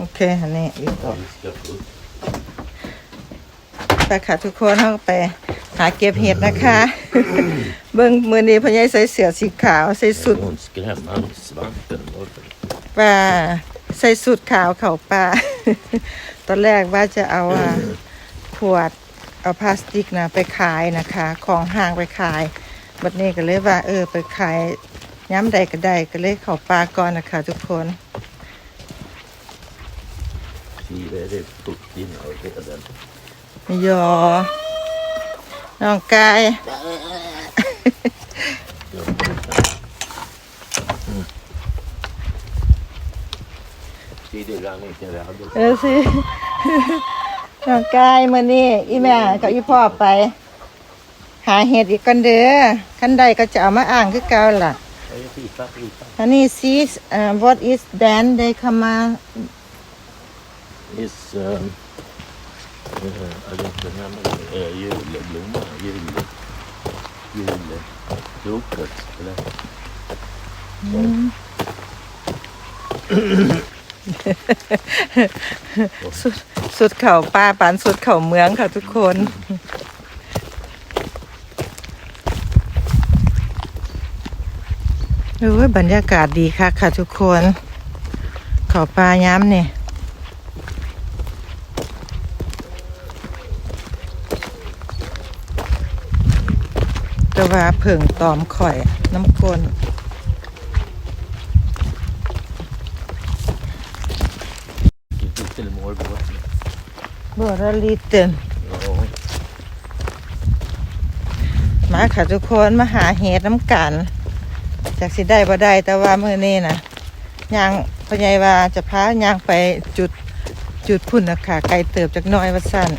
โอเคอันนี้อีกต่อ Ganska fullt. ไปค่ะทุกคนเราไปหาเก็บเห็ดนะคะ เบิ้งมือนี้พ่อใหญ่ใส่เสื้อสีขาวใส่สุด Hon skrämmer svampen. Varför? ปลาใส่สุดขาวเขาปลาตอนแรกว่าจะเอาอะขวดเอาพลาสติกนะไปขายนะคะ ของห่างไปขายบัดนี้ก็เลยว่า เออ ไปขายย้ำใดก็ได้ก็เลยเขาปลาก่อนนะคะ ทุกคน ดีเลยได้ตุกดินเอาไปเดินยอน้องกายสีเดือดร้างนี่เจอแล้วเออสิน้องกายมื่อนี้อีแม่กับอีพ่อไป หาเห็ดอีกกันเด้อขั้นใดก็จะเอามาอ่างคือเก่าล่ะอันนี้ซีส what is then they come Is, um, uh, I don't remember. Uh, juleblomma, jul, julropet. Eller? สุดสุดเขาป่าปานสุดเขาเมืองค่ะทุกคน โอ้ยบรรยากาศดีค่ะค่ะทุกคน เขาปลาย้ำเนี่ย ก็ว่าเผิ่งตอมข่อยน้ำกลนบัวระลีเต็มมาค่ะทุกคนมาหาเห็ดน้ำกันจากสิได้บ่ได้แต่ว่ามื้อนี้นะยางพ่อใหญ่ว่าจะพายางไปจุดจุดพุ่นนะคะไกลเติบจากน้อยว่าสั้น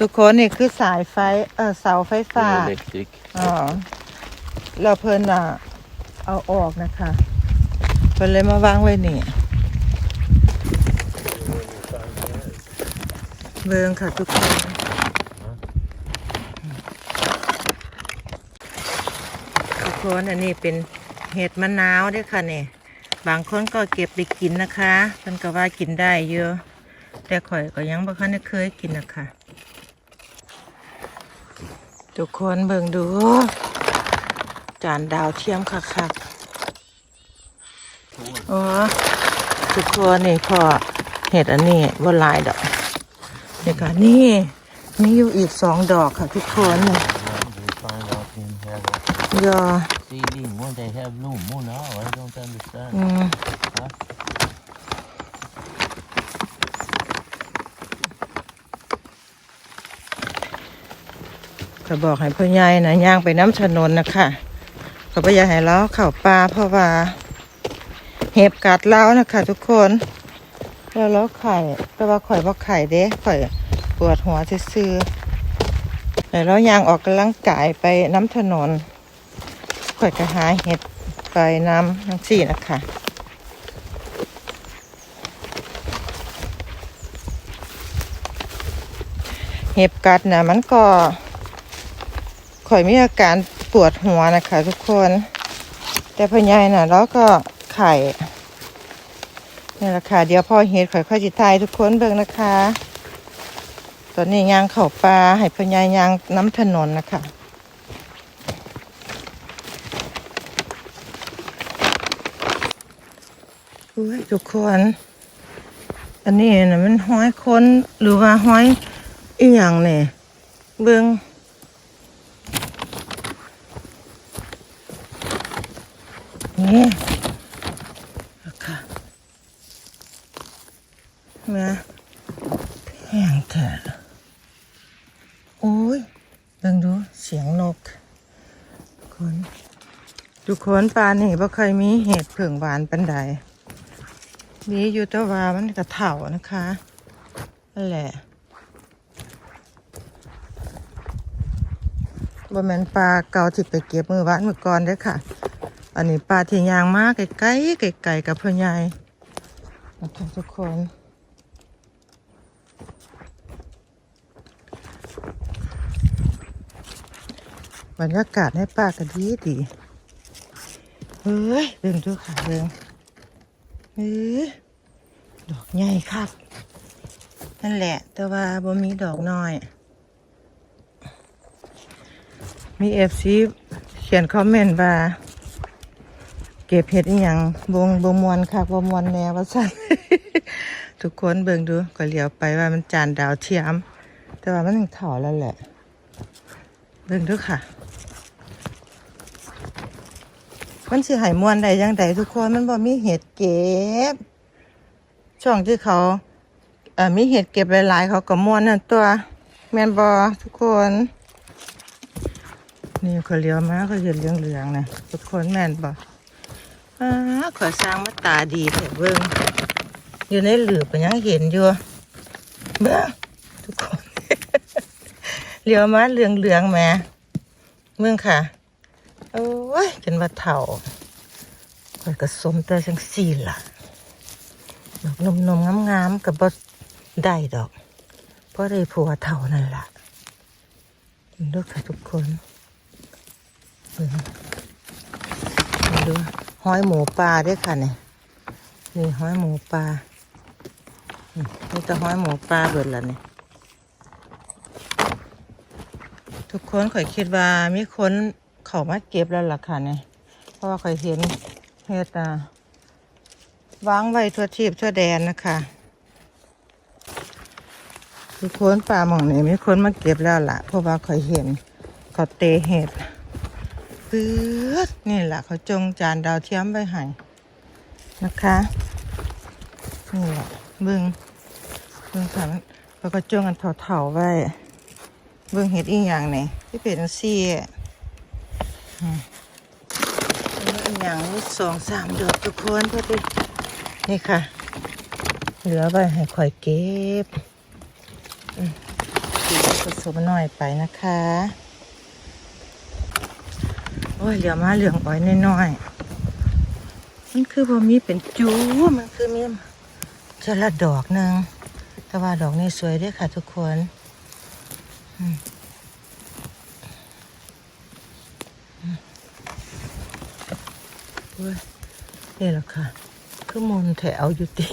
ทุกคนนี่คือสายไฟ เออเสาไฟฟ้า Elektrik. อ๋อเราเพิ่นอะ เอาออกนะคะ เพิ่นเลยมาวางไว้นี่ เบิ่งค่ะทุกคนทุกคนอันนี้เป็นเห็ดมะนาวเด้วยค่ะเนี่ยบางคนก็เก็บไปกินนะคะเพิ่นก็ว่ากินได้เยอะ แต่ข่อยก็ยังบ่คันได้เคยกินนะคะ ทุกคนเบิ่งดู จานดาวเทียมคักๆโอ้ทุกคนนี่พอเห็ดอันนี้บนลายดอกนี่ค่ะนี่มีอยู่อีกสองดอกค่ะทุกคน We find out in here. ยอ See, limon, they have blommor now. I don't understand. อืม Huh? ก็บอกให้พ่อใหญ่นะย่างไปน้ำถนนนะคะก็ไม่อยากให้เราเข่าปลาเพราะว่าเห็บกัดเรานะคะ ทุกคนแล้วเราไข่แต่ว่าข่อยบ่ไข่เด้ข่อยปวดหัวซื่อๆแต่เราย่างออกกำลังกายไปน้ำถนนข่อยก็หาเห็ดไปน้ำทั้งสี่นะคะเห็บกัดนะมันก็ ข่อยมีอาการปวดหัวนะคะ ทุกคน แต่พอยายน่ะ แล้วก็ไข่นี่แหละค่ะเดี๋ยวพ่อเห็ดข่อยค่อยจิทายทุกคนเบิ่งนะคะ ตอนนี้ยางเข่าปลาให้พอยายยางน้ำถนนนะคะอุ้ยทุกคน อันนี้นะมันห้อยคนหรือว่าห้อยอีหยังเนี่ยเบิ่ง นี่ค่ะม่แห้งแท้โอ้ยเบิ่งดูเสียงนกคนทุกคนปลานี่บ่เคยมีเห็ดเผิ่งหวานปันใดมีอยู่แต่ว่ามันกระเถ่านะคะนั่นแหละบ่แม่นปลาเก่าที่ไปเก็บมือวานมือก่อนเด้อค่ะ อันนี้ปลาที่ยางมากไกลๆไกลๆกับพ่อใหญ่นะคะทุกคนบรรยากาศให้ป้าก็ดีดีเฮ้ยเบิ่งดูค่ะเบิ่งเฮ้ยดอกใหญ่ครับนั่นแหละ แต่ว่าบ่มีดอกน้อย มีเอฟซีเขียนคอมเมนต์ว่า เก็บเห็ดอีหยังบงบงมวนค่ะบงมวนแนวว่าสั่นทุกคนเบิ่งดูก็เหลียวไปว่ามันจานดาวเทียม แต่ว่ามันยังเถาแล้วแหละ เบิ่งดูค่ะ มันสิหายมวนใดยังใดทุกคนมันบ่มีเห็ดเก็บ ช่วงที่เขาเอ่อมีเห็ดเก็บหลายๆเขาก็มวนนั่นตัว แมนบอทุกคนนี่เขาเลี้ยวมาเขาเห็นเหลืองๆนะทุกคนแมนบอ อ้าขอสร้างมาตาดีแถบเบิ้งอยู่ในหลืบก็ยังเห็นอยู่เบ้งทุกคนเหลียวมาเหลืองๆแม่เมืองค่ะโอ้ยจนว่าเถ่าข่อยก็สมแต่จังสี่ล่ะดอกนมนมงามๆกับบได้ดอกเพราะได้ผัวเท่านั่นล่ะดูค่ะทุกคนเบิ่งดู ห้อยหมูปลาด้วยค่ะเนี่ยนี่ห้อยหมูปลานี่นี่แต่ห้อยหมูปลาเบิดละเนี่ยทุกคนข่อยคิดว่ามีคนเขามาเก็บแล้วล่ะค่ะเนี่ยเพราะว่าข่อยเห็นเฮ็ดอะวางไว้ทั่วทีบทั่วแดนนะคะทุกคนป่าหม่องนี้มีคนมาเก็บแล้วล่ะ เพราะว่าเขาเห็นเขาเตะเห็ด ปื๊ดนี่แหละเขาจงจานดาวเทียมไว้ให้นะคะ นี่แหละเบิ้งเบิ้งค่ะมันเขาก็จงกันเถาๆไว้ เบิ้งเห็ดอีกอย่างนี่ที่เป็นซี่อืมอีกอย่างนี้สองสามดอกทุกคนเพื่อไปนี่ค่ะ เหลือไว้ให้ข่อยเก็บอืมเก็บผสมหน่อยไปนะคะ อ้ยเหลือมาเหลืองอ้อยน้อยๆมันคือบ่มีเป็นจูมันคือมีเจละดอกหนึ่งแต่ว่าดอกนี้สวยด้วยค่ะทุกคนเว้ยนี่แหละค่ะ คือมนแถวอยู่ติ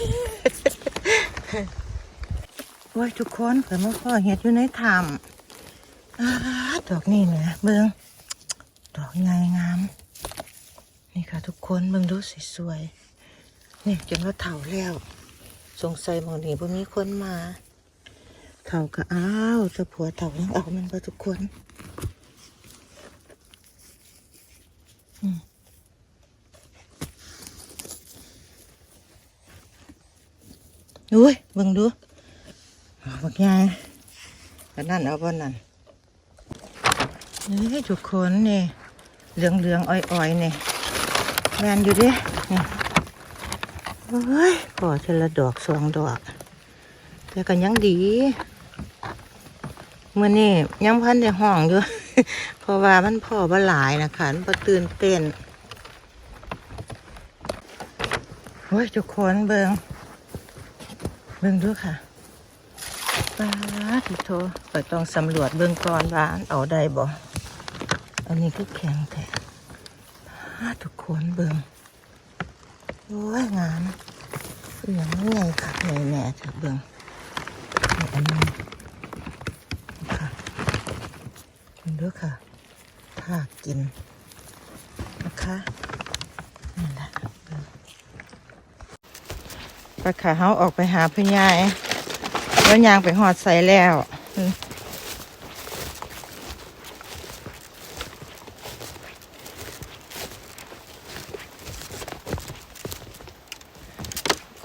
ว่าทุกคนเกิดมาพ่อเห็ดอยู่ในถ้ำดอกนี่เนี่ยเบิง ดอกใหญ่งาม นี่ค่ะ ทุกคนเบิงดูสวยๆนี่จนว่าเถาแล้ว สงสัยมองนี้บ่มีคนมาเถาก็อ้าวจะผัวเถายังเอามันไปทุกคนอุ้ยเบิ่งดูบักยายอันนั่นเอาบ่นั่นนี่ทุกคนนี่ เหลืองเหลืองๆอ้อยๆนี่แมนอยู่ดินี่โอ้ยพอเทละดอกสองดอกแต่ก็ยังดีเมื่อนี่ยังพันได้ห้องอยู่ เพราะว่ามันพอบ่หลายนะคะมันบ่ตื่นเต้นโอ้ยทุกคนเบิงเบิงดูค่ะป้าทิโทไปต้องสำรวจเบิงก่อนว่าเอาได้บ่ อันนี้ก็แข็งแท้ป้าทุกคนเบิ่งโอ้ยงามอหย่างนี้ไงค่ะแน่แน่เถอะเบิ่งอันนี้ค่ะเบิ่งดูค่ะถ้ากินนะคะนี่แหละปลาขาเฮาออกไปหาพี่ยายแล้วยางไปหอดใส่แล้วอืม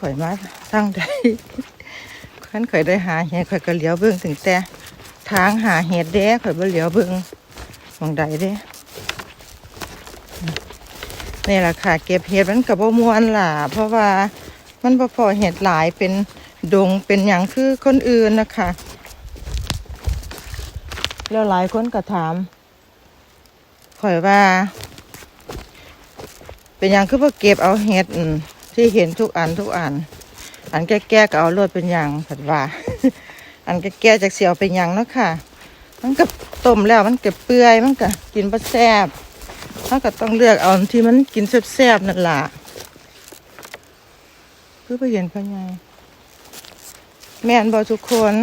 ข่อยมาตั้งใดขันข่อยได้หาเห็ดข่อยก็เหลียวเบิ่งถึงแต่ทางหาเห็ดเด้ข่อยบ่เหลียวเบิ่งมองใดเด้นี่แหละค่ะ เก็บเห็ดมันกับบ่มวนล่ะ เพราะว่ามันบ่พอเห็ดหลายเป็นดงเป็นอย่างคือคนอื่นนะคะ แล้วหลายคนก็ถามข่อยว่า เป็นอย่างคือพอเก็บเอาเห็ดอื ที่เห็นทุกอันทุกอัน อันแก่ๆก็เอาโลดเป็นยางผัดว่า อันแก่ๆจากเสียวเป็นยางเนาะค่ะ มันก็ต้มแล้วมันก็เปื่อยมันก็กินบ่แซบเขาก็ต้องเลือกเอาที่มันกินแซ่บๆนั่นละเพื่อไปเห็นพ่อใหญ่แม่นบอทุกคน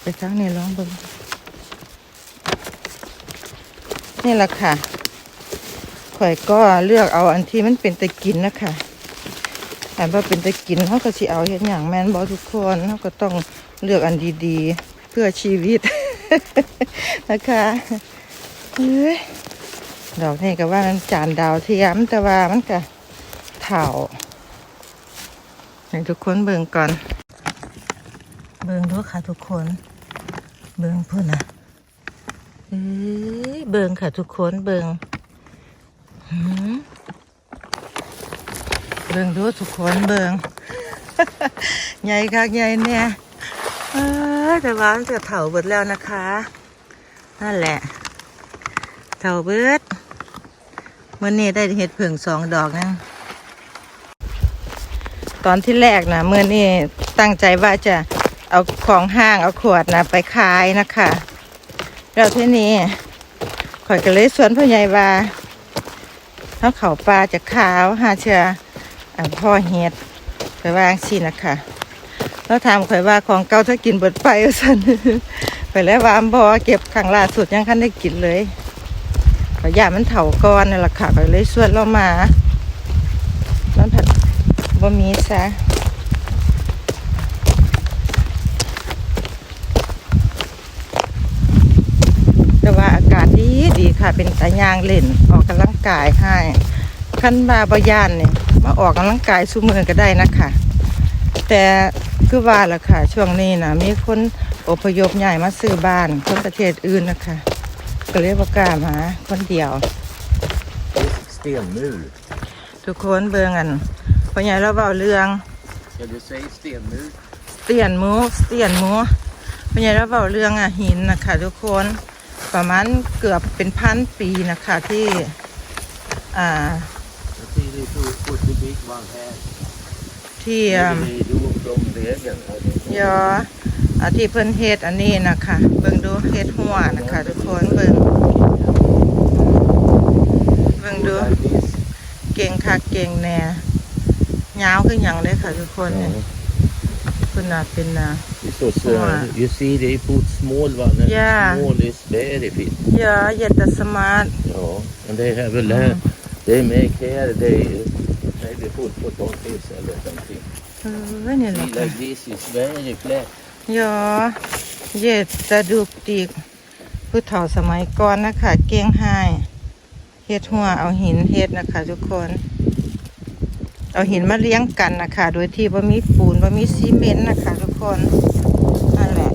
ไปทางนี้ลองบิ่งนี่แหละค่ะ ข่อยก็เลือกเอาอันที่มันเป็นตะกินนะคะอันว่าเป็นตะกินเขาก็สิเอาเห็นอย่างแมนบอทุกคนเขาก็ต้องเลือกอันดีๆ เพื่อชีวิตนะคะเฮ้ยดอกนี่ก็ว่ามันจานดาวเทียมแต่ว่ามันก็เถ่าให้ทุกคนเบิ่งก่อน เบิ่งดูค่ะทุกคน เบิ่งพุ่นะเอ้ยเบิ่งค่ะทุกคนเบิ่ง เบิ่งดูทุกคนเบิ่งใหญ่คักใหญ่เนี่ยเอ้ยแต่ว่ามันจะเถาเบิดแล้วนะคะ นั่นแหละเถาเบิดเมื่อนี้ได้เห็ดเพิ่งสองดอกนะตอนที่แรกนะเมื่อนี้ตั้งใจว่าจะเอาของห้างเอาขวดนะไปขายนะคะแล้วที่นี้ข่อยก็เลยสวนพ่อใหญ่ว่า เขาเขาปลาจะขาวหาเชื่ออันพ่อเฮ็ดไปวางสินะคะแล้วถามข่อยว่าของเก่าถ้ากินเบิดไปสันไปแล้วว่าบอเก็บขังล่าสุดยังคันได้กินเลยข่อยยามันเถาก้อนนั่นแหละค่ะก็เลยสวนเรามามันผัดบ่มีซะ แต่ว่าอากาศดีดี ค่ะ เป็นตายางเล่นออกกำลังกายให้ขั้นบาบยานเนี่ยมาออกกำลังกายสู้มือก็ได้นะคะแต่คือว่าล่ะค่ะ ช่วงนี้นะมีคนอพยพใหญ่มาซื้อบ้านคนประเทศอื่นนะคะก็เลยประกล้ามาคนเดียว Stenmur. ทุกคนเบิ่งกันพ่อใหญ่เราเบาเรื่อง Ska du säga stenmur? เตียนหมูเตียนหมูพ่อใหญ่เราเบาเรื่องอะหินนะคะทุกคน ประมาณเกือบเป็นพันปีนะคะที่อ่า Jag ser det på 40 big one här. ที่อ่ายออที่เพิ่นเฮ็ดอันนี้นะคะ เบิ่งดูเฮ็ดหัวนะคะ ทุกคนเบิ่งเบิ่งดู เก่งคักเก่งแน่ยาวคือหยังเลยค่ะทุกคนเนี่ย Ja. คุณน่ะเป็นน่ะ Det står så här. You see they put small one. and Yeah. Small is very fit. ยอเย็ดแต่สมาร์ท Ja. And they have a land. They make here they maybe put potatis or something. เออนี่แหละ See ค่ะ like this is very flat. ยอเย็ดแต่ดูกตีกผู้เฒ่าสมัยก่อนนะคะ เก่งให้เฮ็ดหัวเอาหินเฮ็ดนะคะ ทุกคน เอาหินมาเลี้ยงกันนะคะ โดยที่ว่ามีปูนว่ามีซีเมนต์นะคะ ทุกคนนั่นแหละ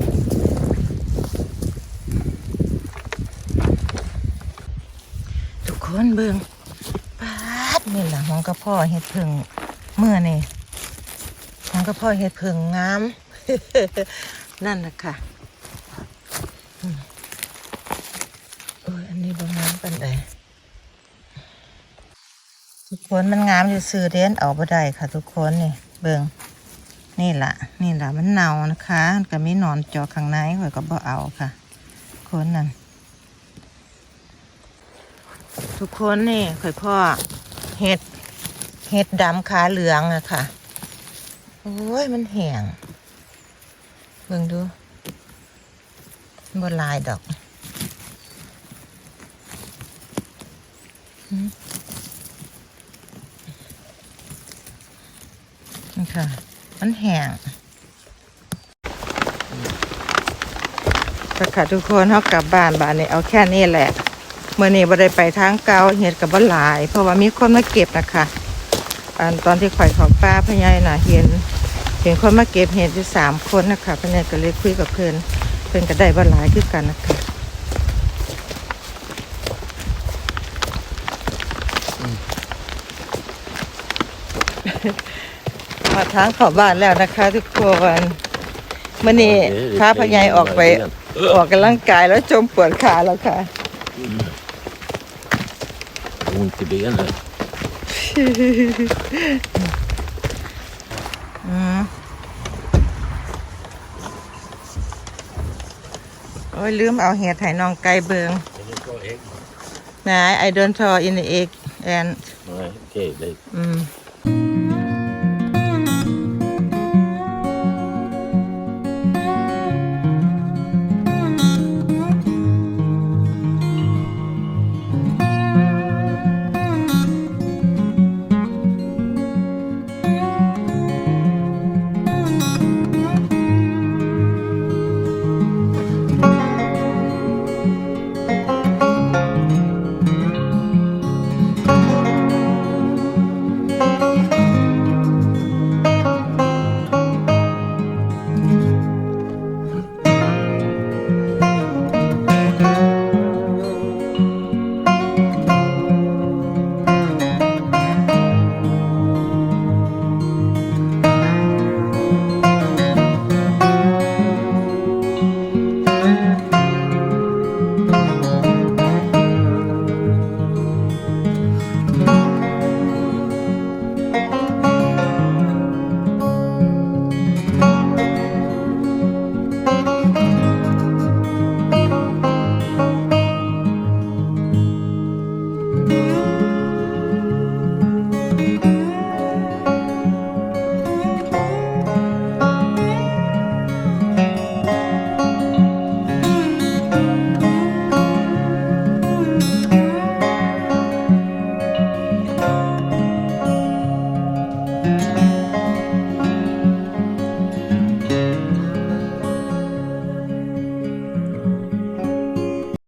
ทุกคนเบิงปาดนี่แหละห้องกระพาะเห็ดผึ่งเมื่อนี่ห้องกระพาะเห็ดผึ่งงามนั่นนะค่ะอืมโอ้ยอันนี้บ่งามปันใดทุก คนมันงามอยู่ซื้อเดนเอาบ่ได้ค่ะ ทุกคนนี่เบิงนี่ละนี่ละมันเน่านะคะก็มีนอนจอข้างในข่อยก็บ่เอาค่ะ คนนั่นทุกคนนี่ข่อยพ่อเห็ดเห็ดดำขาเหลืองอะค่ะโอ้ยมันแห้งเบิ่งดูบนลายดอกหืมนี่ ค่ะ มันแห้งค่ะค่ะทุกคนเขากลับบ้านบ้านนี้เอาแค่นี้แหละเมื่อนี้บ่ได้ไปทางเกาเห็ดกับบ่หลาย เพราะว่ามีคนมาเก็บนะคะอันตอนที่ข่อยของป้าพญายน่ะเห็น เห็นคนมาเก็บเห็ดอยู่สามคนนะคะพญายก็เลยคุยกับเพื่อนเพื่อนก็ได้บ่หลายคือกันนะคะ ทางเข้าบ้านแล้วนะคะทุกคนเมื่อนี้พาพญายออกไปออกกำลังกายแล้วจมปวดขาแล้วค่ะ Ont i benen. อืมโอ้อ้ยลืมเอาเห็ดให้น้องไก่เบิง Can you go egg? นะ I don't saw in the egg and Nej, okej. det- อืม